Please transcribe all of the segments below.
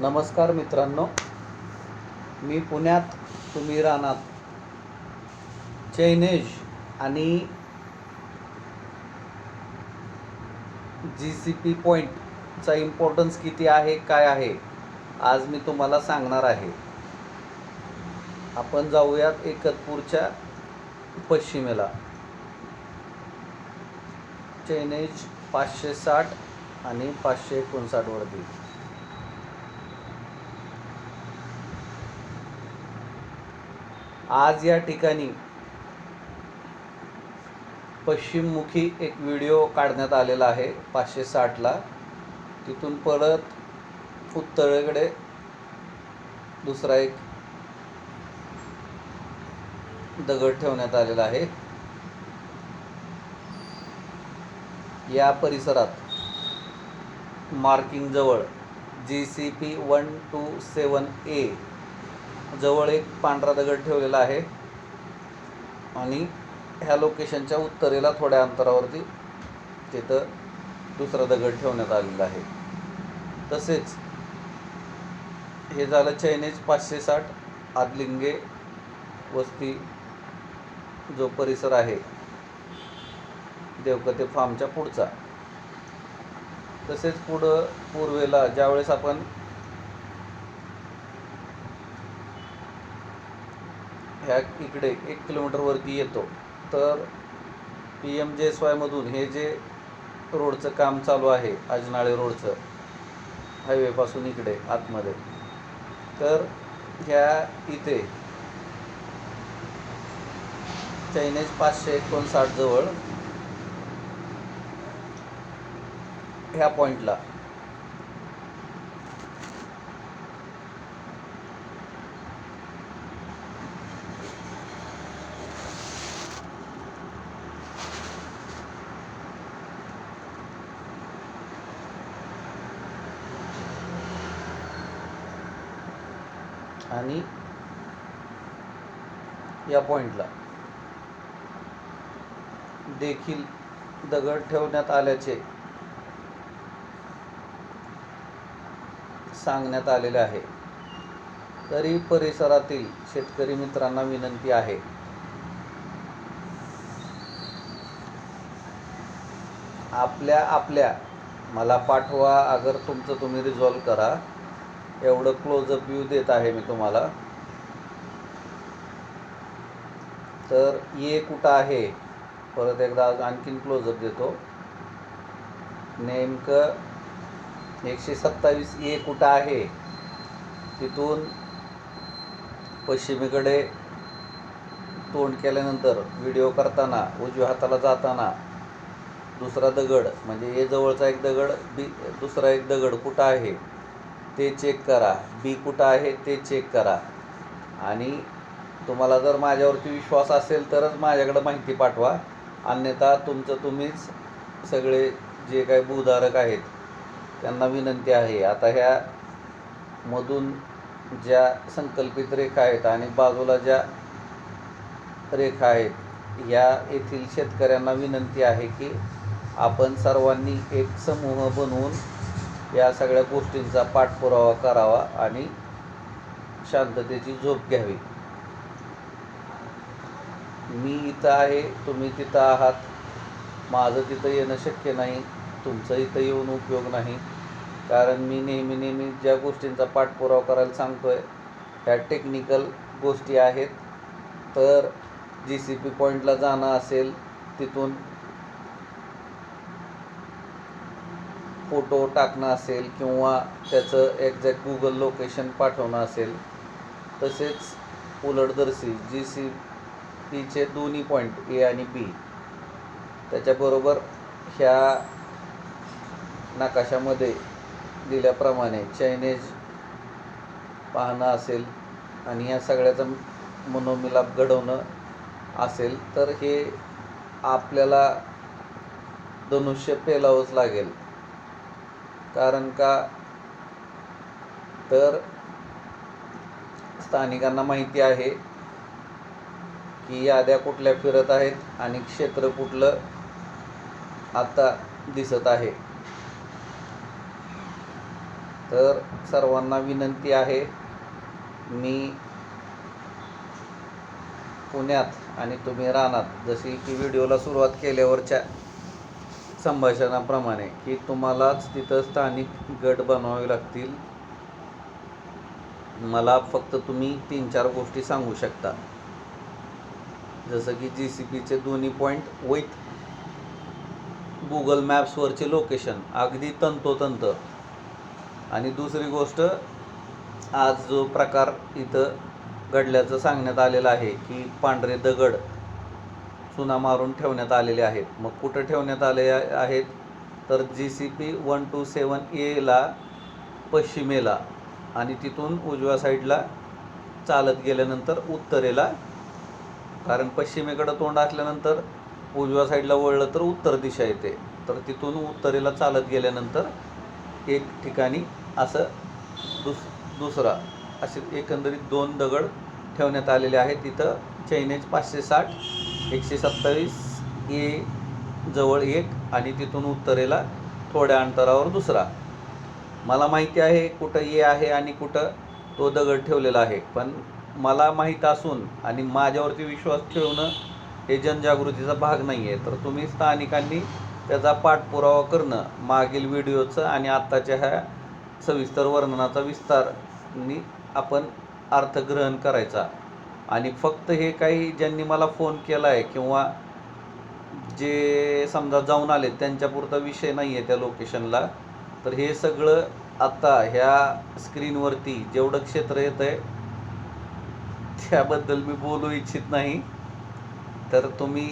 नमस्कार मित्रांनो. मी पुण्यात तुम्ही रानात. चैनेज आणि जी सी पी पॉईंटचा इम्पॉर्टन्स किती आहे काय आहे आज मी तुम्हाला सांगणार आहे. आपण जाऊयात एकतपूरच्या पश्चिमेला. चैनेज पाचशे साठ आणि पाचशे एकोणसाठवरती आज या ठिकाणी पश्चिममुखी एक व्हिडिओ काढण्यात आलेला आहे पाचशे साठला. तिथून परत उत्तरेकडे दुसरा एक दगड ठेवण्यात आलेला आहे. या परिसरात मार्किंगजवळ G C P one two seven A जवळ एक पांढरा दगड ठेवलेला आहे. आणि ह्या लोकेशनच्या उत्तरेला थोड्या अंतरावरती तिथं दुसरा दगड ठेवण्यात आलेला आहे. तसेच हे झालं चैनेज पाचशे साठ आदलिंगे वस्ती जो परिसर आहे. देवकते फार्मच्या पुढचा. तसेच पुढं पूर्वेला ज्यावेळेस आपण ह्या इकडे एक किलोमीटरवरती येतो. तर पी एम जे एस वायमधून हे जे रोडचं काम चालू आहे अजनाळे रोडचं हायवेपासून इकडे आतमध्ये. तर ह्या इथे चायनीज पाचशे एकोणसाठ जवळ ह्या पॉईंटला आणि या पॉईंटला देखील दगड ठेवण्यात आल्याचे सांगण्यात आलेले आहे. तरी परिसरातील शेतकरी मित्रांना विनंती आहे. आपल्या आपल्या मला पाठवा अगर तुमचं तुम्ही रिझॉल्व करा. एवढं क्लोजअप व्ह्यू देत आहे मी तुम्हाला. तर ये कुठं आहे? परत एकदा आणखीन क्लोजअप देतो. नेमकं एकशे सत्तावीस ये कुठं आहे? तिथून पश्चिमेकडे तोंड केल्यानंतर व्हिडिओ करताना उजव्या हाताला जाताना दुसरा दगड म्हणजे ए जवळचा एक दगड बी दुसरा एक दगड कुठं आहे? ते चेक करा. बी कुठं आहे ते चेक करा. आणि तुम्हाला जर माझ्यावरती विश्वास असेल तरच माझ्याकडं माहिती पाठवा. अन्यथा तुमचं तुम्हीच सगळे जे काही भूधारक आहेत त्यांना विनंती आहे. आता ह्या मधून ज्या संकल्पित रेखा आहेत आणि बाजूला ज्या रेखा आहेत या येथील शेतकऱ्यांना विनंती आहे की आपण सर्वांनी एक समूह बनवून या सगळ्या गोष्टींचा पाठपुरावा करावा आणि शांततेची झोप घ्यावी. मी इथं आहे तुम्ही तिथं आहात. माझं तिथं येणं शक्य नाही तुमचं इथं येऊन उपयोग नाही. कारण मी नेहमी नेहमी ज्या गोष्टींचा पाठपुरावा करायला सांगतो आहे ह्या टेक्निकल गोष्टी आहेत. तर जी सी पी पॉईंटला जाणं असेल तिथून फोटो टाकणं असेल किंवा त्याचं एक्झॅक्ट गुगल लोकेशन पाठवणं असेल तसेच उलटदर्शी जी सी पीचे दोन्ही पॉईंट ए आणि बी त्याच्याबरोबर ह्या नकाशामध्ये दिल्याप्रमाणे चायनीज पाहणं असेल आणि या सगळ्याचा मनोमिलाप घडवणं असेल तर हे आपल्याला धनुष्य पेलावंच लागेल. कारण का? तर स्थानिकांना माहिती आहे की याद्या कुठल्या फिरत आहेत आणि क्षेत्र कुठलं आता दिसत आहे. तर सर्वांना विनंती आहे मी पुण्यात आणि तुम्ही राहणार जशी की व्हिडिओला सुरुवात केल्यावरच्या संभाषणाप्रमाणे की तुम्हालाच तिथं स्थानिक गट बनवावे लागतील. मला फक्त तुम्ही तीन चार गोष्टी सांगू शकता. जसं की जी सी पीचे दोन्ही पॉईंट विथ गुगल मॅप्सवरचे लोकेशन अगदी तंतोतंत. आणि दुसरी गोष्ट आज जो प्रकार इथं घडल्याचं सांगण्यात आलेलं आहे की पांढरे दगड चुना मारून ठेवण्यात आलेले आहेत. मग कुठं ठेवण्यात आले आहेत? तर G C P one two seven एला पश्चिमेला आणि तिथून उजव्या साईडला चालत गेल्यानंतर उत्तरेला. कारण पश्चिमेकडं तोंड असल्यानंतर उजव्या साईडला वळलं तर उत्तर दिशा येते. तर तिथून उत्तरेला चालत गेल्यानंतर एक ठिकाणी असं दुस दुसरा असे एकंदरीत दोन दगड ठेवण्यात आलेले आहेत. तिथं चैनेज पाचशे साठ एकशे सत्तावीस ए जवळ एक आणि तिथून उत्तरेला थोड्या अंतरावर दुसरा. मला माहिती आहे कुठं ये आहे आणि कुठं तो दगड ठेवलेला आहे पण मला माहीत असून आणि माझ्यावरती विश्वास ठेवणं हे जनजागृतीचा भाग नाही आहे तर तुम्ही स्थानिकांनी त्याचा पाठपुरावा करणं मागील व्हिडिओचं आणि आत्ताच्या ह्या सविस्तर वर्णनाचा विस्तारनी आपण अर्थग्रहण करायचा. आणि फक्त हे काही ज्यांनी मला फोन केला आहे किंवा जे समजा जाऊन आले त्यांच्यापुरता विषय नाही आहे त्या लोकेशनला तर हे सगळं आत्ता ह्या स्क्रीनवरती जेवढं क्षेत्र येतं आहे त्याबद्दल मी बोलू इच्छित नाही. तर तुम्ही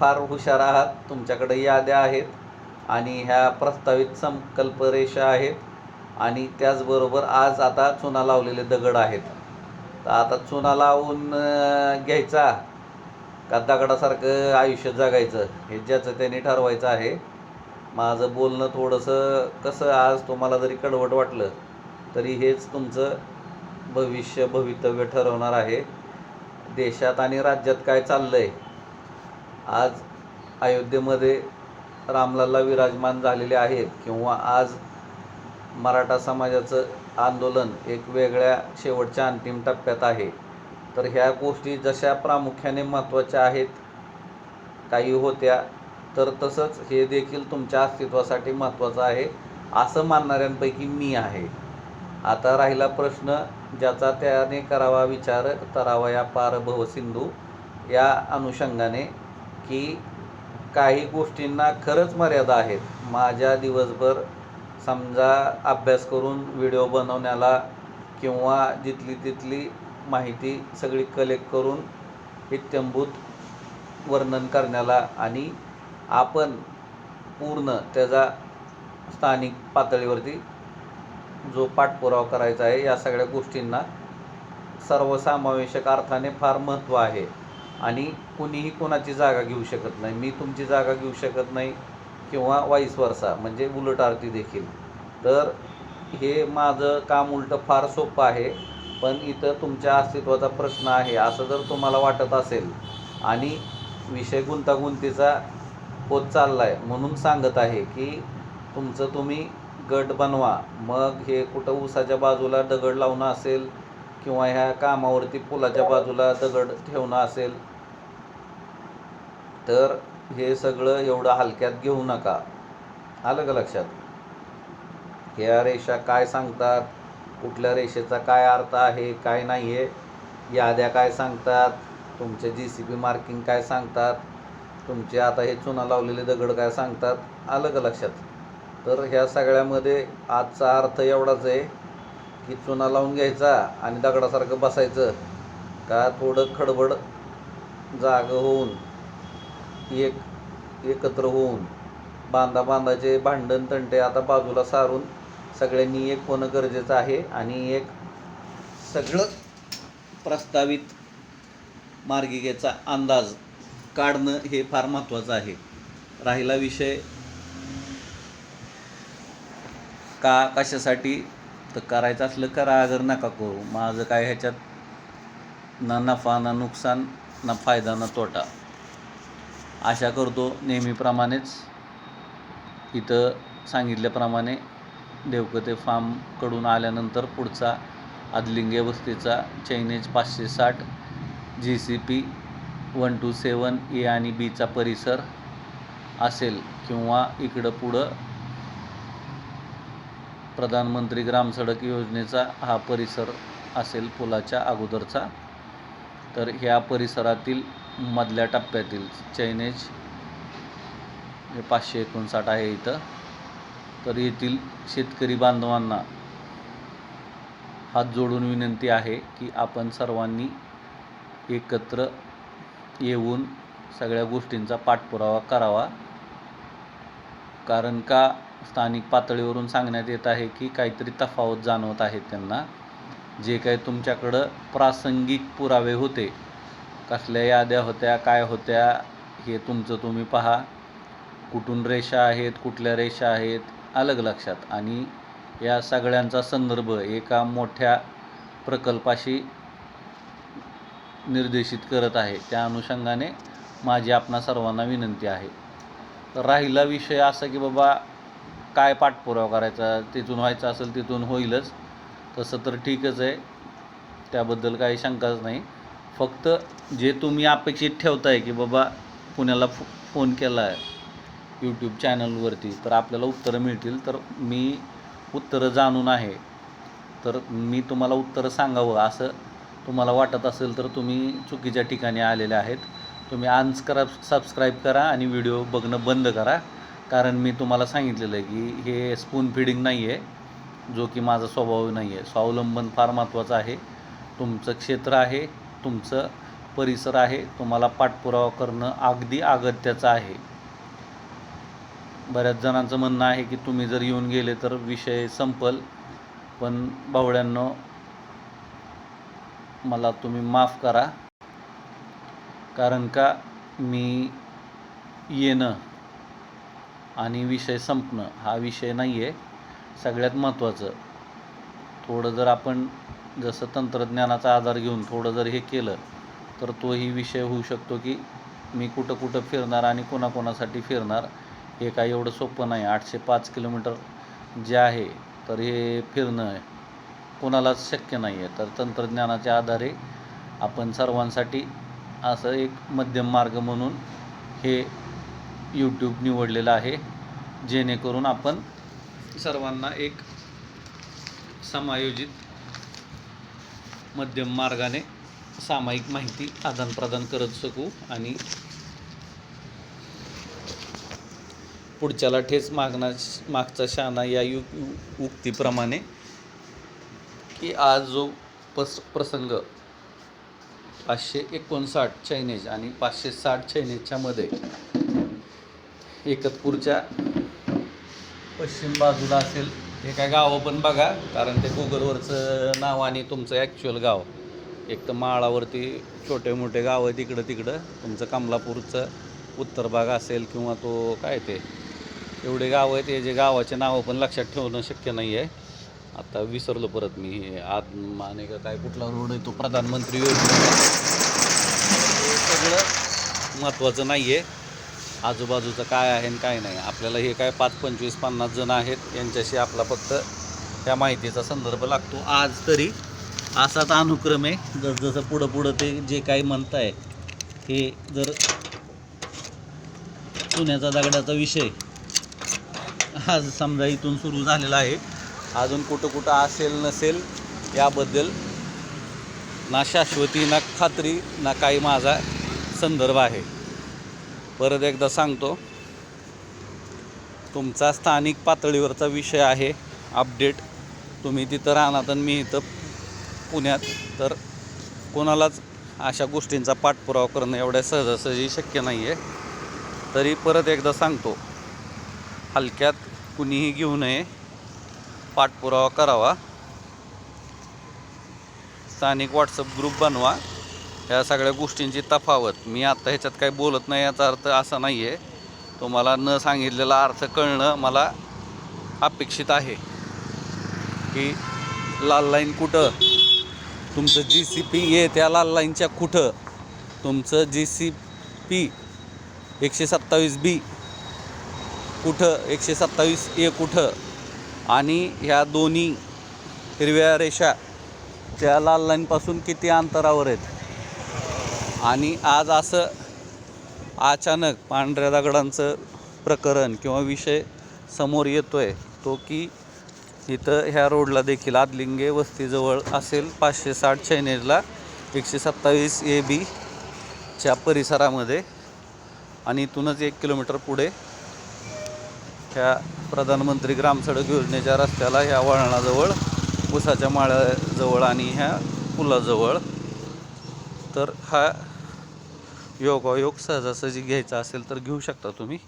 फार हुशार आहात तुमच्याकडे याद्या आहेत आणि ह्या प्रस्तावित संकल्परेषा आहेत आणि त्याचबरोबर आज आता चुना लावलेले दगड आहेत. तर आता चुना लावून घ्यायचा. का दगडासारखं आयुष्य जगायचं हे ज्याचं त्यांनी ठरवायचं आहे. माझं बोलणं थोडंसं कसं आज तुम्हाला जरी कडवट वाटलं तरी हेच तुमचं भविष्य भवितव्य ठरवणार आहे. देशात आणि राज्यात काय चाललं आहे आज अयोध्येमध्ये रामलाला विराजमान झालेले आहेत किंवा आज मराठा समाजाचं आंदोलन एक वेगळ्या शेवटच्या अंतिम टप्प्यात आहे. तर ह्या गोष्टी जशा प्रामुख्याने महत्त्वाच्या आहेत काही होत्या तर तसंच हे देखील तुमच्या अस्तित्वासाठी महत्त्वाचं आहे असं मानणाऱ्यांपैकी मी आहे. आता राहिला प्रश्न ज्याचा त्याने करावा विचार करावा या पारभव सिंधू या अनुषंगाने की काही गोष्टींना खरंच मर्यादा आहेत. माझ्या दिवसभर समजा अभ्यास करून व्हिडिओ बनवण्याला किंवा जिथली तिथली माहिती सगळी कलेक्ट करून इत्यंभूत वर्णन करण्याला आणि आपण पूर्ण त्याचा स्थानिक पातळीवरती जो पाठपुरावा करायचा आहे या सगळ्या गोष्टींना सर्वसमावेशक अर्थाने फार महत्त्व आहे. आणि कुणीही कोणाची जागा घेऊ शकत नाही. मी तुमची जागा घेऊ शकत नाही. किंवा वाईस वर्षा म्हणजे उलट आरती देखील. तर हे माझं काम उलटं फार सोपं आहे पण इथं तुमच्या अस्तित्वाचा प्रश्न आहे असं जर तुम्हाला वाटत असेल. आणि विषय गुंतागुंतीचा होत चालला आहे म्हणून सांगत आहे की तुमचं तुम्ही गट बनवा. मग हे कुठं ऊसाच्या बाजूला दगड लावणं असेल किंवा ह्या कामावरती पुलाच्या बाजूला दगड ठेवणं असेल. तर हे सगळं एवढं हलक्यात घेऊ नका. आलं का लक्षात? ह्या रेषा काय सांगतात? कुठल्या रेषेचा काय अर्थ आहे काय नाही आहे याद्या काय सांगतात? तुमचे जी सी पी मार्किंग काय सांगतात? तुमचे आता हे चुना लावलेले दगड काय सांगतात? आलं का लक्षात? तर ह्या सगळ्यामध्ये आजचा अर्थ एवढाच आहे की चुना लावून घ्यायचा आणि दगडासारखं बसायचं. का थोडं खडबड जाग होऊन एक एकत्र होऊन बांधा बांधाचे भांडण तंटे आता बाजूला सारून सगळ्यांनी एक होणं गरजेचं आहे आणि एक सगळं प्रस्तावित मार्गिकेचा अंदाज काढणं हे फार महत्त्वाचं आहे. राहिला विषय का कशासाठी? तर करायचं असलं करा अगर नका करू. माझं काय ह्याच्यात ना नफा ना नुकसान ना फायदा ना तोटा. आशा करतो नेहमीप्रमाणेच इथं सांगितल्याप्रमाणे देवकते फार्मकडून आल्यानंतर पुढचा आदलिंगे वस्तीचा चैनेज पाचशे साठ G C P one two seven A आणि बीचा परिसर असेल किंवा इकडं पुढं प्रधानमंत्री ग्रामसडक योजनेचा हा परिसर असेल पुलाच्या अगोदरचा. तर ह्या परिसरातील मधल्या टप्प्यातील चैनेज हे पाचशे एकोणसाठ आहे इथं. तर येथील शेतकरी बांधवांना हात जोडून विनंती आहे की आपण सर्वांनी एकत्र येऊन सगळ्या गोष्टींचा पाठपुरावा करावा. कारण का स्थानिक पातळीवरून सांगण्यात येत आहे की काहीतरी तफावत जाणवत आहे त्यांना. जे काय तुमच्याकडं प्रासंगिक पुरावे होते कसल्या याद्या होत्या काय होत्या हे तुमचं तुम्ही पहा. कुठून रेषा आहेत कुठल्या रेषा आहेत अलग लक्षात. आणि या सगळ्यांचा संदर्भ एका मोठ्या प्रकल्पाशी निर्देशित करत आहे. त्या अनुषंगाने माझी आपणा सर्वांना विनंती आहे. तर राहिला विषय असा की बाबा काय पाठपुरावा करायचा तिथून व्हायचं असेल तिथून होईलच. तसं तर ठीकच आहे. त्याबद्दल काही शंकाच नाही. फक्त जे तुम्ही अपेक्षित ठेवताय की बाबा पुण्याला फो फोन केला आहे यूट्यूब चॅनलवरती तर आपल्याला उत्तरं मिळतील. तर मी उत्तरं जाणून आहे. तर मी तुम्हाला उत्तरं सांगावं. असं तुम्हाला वाटत असेल तर तुम्ही चुकीच्या ठिकाणी आलेले आहेत. तुम्ही अनस्क्राब सबस्क्राईब करा आणि व्हिडिओ बघणं बंद करा. कारण मी तुम्हाला सांगितलेलं आहे की हे स्पून फिडिंग नाही आहे जो की माझा स्वभाव नाही आहे. स्वावलंबन फार महत्त्वाचं आहे. तुमचं क्षेत्र आहे तुमचं परिसर आहे तुम्हाला पाठपुरावा करणं अगदी अगत्याचं आहे. बऱ्याच जणांचं म्हणणं आहे की तुम्ही जर येऊन गेले तर विषय संपल. पण बावळ्यांनो मला तुम्ही माफ करा. कारण का मी येणं आणि विषय संपणं हा विषय नाही आहे सगळ्यात महत्त्वाचं. थोडं जर आपण जसं तंत्रज्ञानाचा आधार घेऊन थोडं जर हे केलं तर तोही विषय होऊ शकतो की मी कुठं कुठं फिरणार आणि कोणाकोणासाठी फिरणार हे काही एवढं सोपं नाही. आठशे पाच किलोमीटर जे आहे तर हे फिरणं कोणालाच शक्य नाही आहे तर तंत्रज्ञानाच्या आधारे आपण सर्वांसाठी असं एक मध्यम मार्ग म्हणून हे यूट्यूब निवडलेलं आहे जेणेकरून आपण सर्वांना एक समायोजित मध्यम मार्गाने सामायिक माहिती आदानप्रदान करत शकू आणि पुढच्याला ठेच मागणा मागचा शाना या यु- उक्तीप्रमाणे की आज जो पस प्रसंग पाचशे एकोणसाठ चायनीज आणि पाचशे साठ चायनीजच्या मध्ये एकतपूरच्या पश्चिम बाजूला असेल हे काय गावं पण बघा कारण ते गुगलवरचं नाव आणि तुमचं ॲक्च्युअल गाव. एक तर माळावरती छोटे मोठे गाव आहे तिकडं तिकडं. तुमचं कमलापूरचं उत्तर भाग असेल किंवा तो काय ते एवढे गाव आहेत हे जे गावाचे नावं पण लक्षात ठेवणं शक्य नाही आहे आता विसरलो परत मी हे माने का काय कुठला रोड आहे तो प्रधानमंत्री योजना हे सगळं महत्त्वाचं नाही आहे आजूबाजूचं काय आहे आणि काय नाही. आपल्याला हे काय पाच पंचवीस पन्नास जण आहेत यांच्याशी आपला फक्त त्या माहितीचा संदर्भ लागतो. आज तरी असाच अनुक्रम आहे. जसजसं पुढं पुढं ते जे काही म्हणताय हे जर सोन्याचा दगडाचा विषय आज समजा इथून सुरू झालेला आहे. अजून कुठं कुठं असेल नसेल याबद्दल ना शाश्वती ना खात्री ना काही माझा संदर्भ आहे. परत एकदा सांगतो. तुमचा स्थानिक पातळीवरचा विषय आहे. अपडेट. तुम्ही तिथं राहणार आणि मी इथं पुण्यात. तर कोणालाच अशा गोष्टींचा पाठपुरावा करणं एवढ्या सहजासहजी शक्य नाही आहे तरी परत एकदा सांगतो. हलक्यात कुणीही घेऊ नये. पाठपुरावा करावा. स्थानिक व्हॉट्सअप ग्रुप बनवा. या सगळ्या गोष्टींची तफावत. मी आत्ता ह्याच्यात काही बोलत नाही याचा अर्थ असा नाही आहे तुम्हाला न सांगितलेला अर्थ कळणं मला अपेक्षित आहे. की लाल लाईन कुठं? तुमचं जी सी पी आहे त्या लाल लाईनच्या कुठं? तुमचं जी सी पी एकशे सत्तावीस बी कुठं? एकशे सत्तावीस ए कुठं? आणि ह्या दोन्ही हिरव्या रेषा त्या लाल लाईनपासून किती अंतरावर आहेत? आणि आज असं अचानक पांढऱ्या दगडांचं प्रकरण किंवा विषय समोर येतो आहे तो की इथं ह्या रोडला देखील आदलिंगे वस्तीजवळ असेल पाचशे साठ चायनेजला एकशे सत्तावीस ए बीच्या परिसरामध्ये आणि इथूनच एक किलोमीटर पुढे ह्या प्रधानमंत्री ग्रामसडक योजनेच्या रस्त्याला ह्या वळणाजवळ उसाच्या माळ्याजवळ आणि ह्या पुलाजवळ. तर हा योगायोग सहजासहजी घ्यायचा असेल तर घेऊ शकता तुम्ही.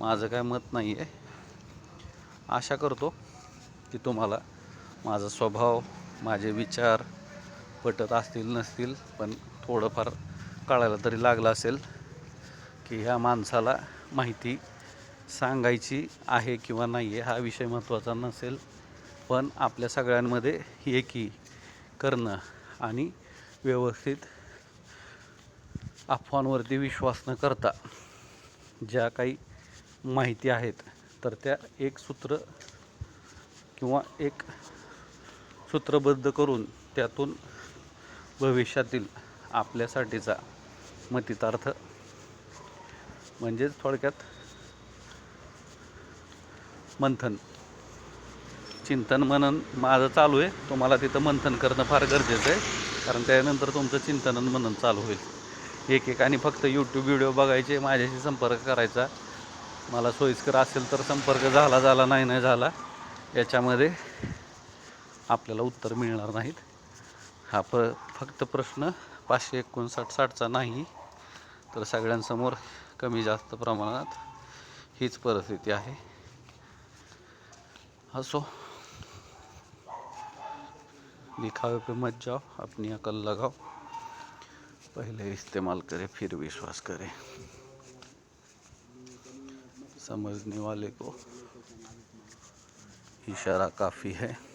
माझं काय मत नाही आहे आशा करतो की तुम्हाला माझा स्वभाव माझे विचार पटत असतील नसतील पण थोडंफार कळायला तरी लागलं असेल की ह्या माणसाला माहिती सांगायची आहे किंवा नाही आहे हा विषय महत्त्वाचा नसेल. पण आपल्या सगळ्यांमध्ये एकी करणं आणि व्यवस्थित अफवांवरती विश्वास न करता ज्या काही माहिती आहेत तर त्या एक सूत्र किंवा एक सूत्रबद्ध करून त्यातून भविष्यातील आपल्यासाठीचा मतितार्थ म्हणजेच थोडक्यात मंथन. चिंतन मनन माझं चालू आहे. तुम्हाला तिथं मंथन करणं फार गरजेचं आहे. कारण त्यानंतर तुमचं चिंतन मनन चालू होईल. एक एकाने फक्त यूट्यूब व्हिडिओ बघायचे माझ्याशी संपर्क करायचा. मला सोयीस्कर असेल तर संपर्क झाला झाला नाही नाही झाला याच्यामध्ये आपल्याला उत्तर मिळणार नाहीत. हा प फक्त प्रश्न पाचशे एकोणसाठ साठचा नाही तर सगळ्यांसमोर कमी जास्त प्रमाणात हीच परिस्थिती आहे. असो. दिखावे पे मत जाओ अपनी अकल लगाओ. पहले इस्तेमाल करें फिर विश्वास करें. समझने वाले को इशारा काफ़ी है।